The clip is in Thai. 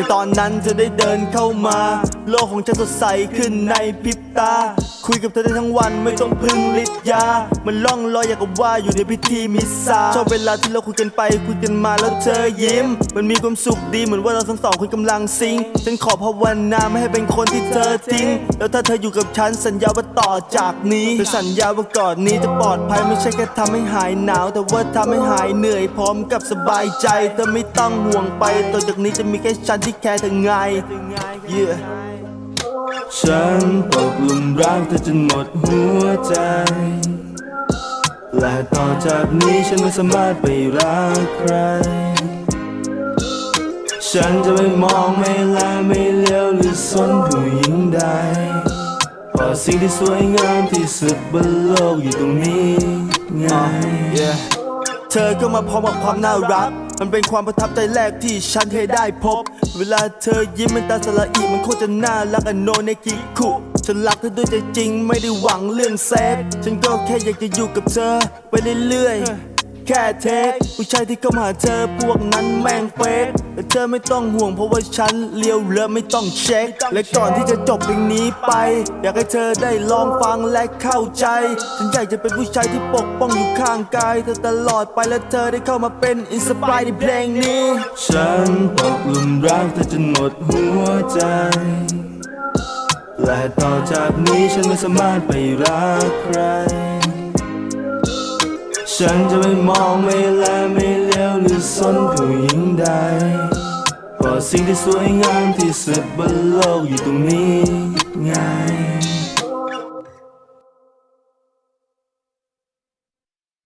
ในตอนนั้นจะได้เดินเข้ามา โลกของฉันสดใสขึ้นในพริบตา คุยกับเธอได้ทั้งวันไม่ต้องพึ่งฤทธิ์ยา มันล่องลอยอย่างกับว่าอยู่ในพิธีมิสซาชอบเวลาที่เราคุยกันไปคุยกันมาแล้วเธอยิ้ม มันมีความสุขดีเหมือนว่าเราทั้งสองคนกำลังซิงฉันขอภาวนาไม่ให้เป็นคนที่เธอทิ้ง แล้วถ้าเธออยู่กับฉันสัญญาว่าต่อจากนี้เธอสัญญาว่าก่อนนี้จะปลอดภัยไม่ใช่แค่ทำให้หายหนาว แต่ว่าทำให้หายเหนื่อยพร้อมกับสบายใจเธอไม่ต้องห่วงไปต่อจากนี้จะมีแค่ฉันที่แคร์เธอไง yeah ฉันตกหลุมรักเธอจนหมดหัวใจ และต่อจากนี้ฉันไม่สามารถไปรักใคร ฉันจะไม่มองไม่แลไม่เลี้ยวหรือสนผู้หญิงใดเพราะสิ่งที่สวยงามที่สุดบนโลกอยู่ตรงนี้ไงเธอก็มาพร้อมกับความน่ารัก มันเป็นความประทับใจแรกที่ฉันเคยได้พบ เวลาเธอยิ้มมันตาสละอีมันโคตรจะน่ารักอะโนเนกิคุฉันรักเธอด้วยใจจริงไม่ได้หวังเรื่องเซ็กฉันก็แค่อยากจะอยู่กับเธอไปเรื่อยๆ แค่เทคผู้ชายที่เข้ามาเธอพวกนั้นแม่งเฟกแต่เธอไม่ต้องห่วงเพราะว่าฉันเลี้ยวเรือไม่ต้องเช็ค และก่อนที่จะจบเพลงนี้ไป อยากให้เธอได้ลองฟังและเข้าใจ ฉันอยากจะเป็นผู้ชายที่ปกป้องอยู่ข้างกายเธอตลอดไปและเธอได้เข้ามาเป็นอินสปายในเพลงนี้ ฉันตกหลุมรักเธอจนหมดหัวใจ และต่อจากนี้ฉันไม่สามารถไปรักใคร ฉันจะไม่มองไม่แลไม่เลี้ยวหรือสนผู้หญิงใดเพราะสิ่งที่สวยงามที่สุดบนโลกอยู่ตรงนี้ไง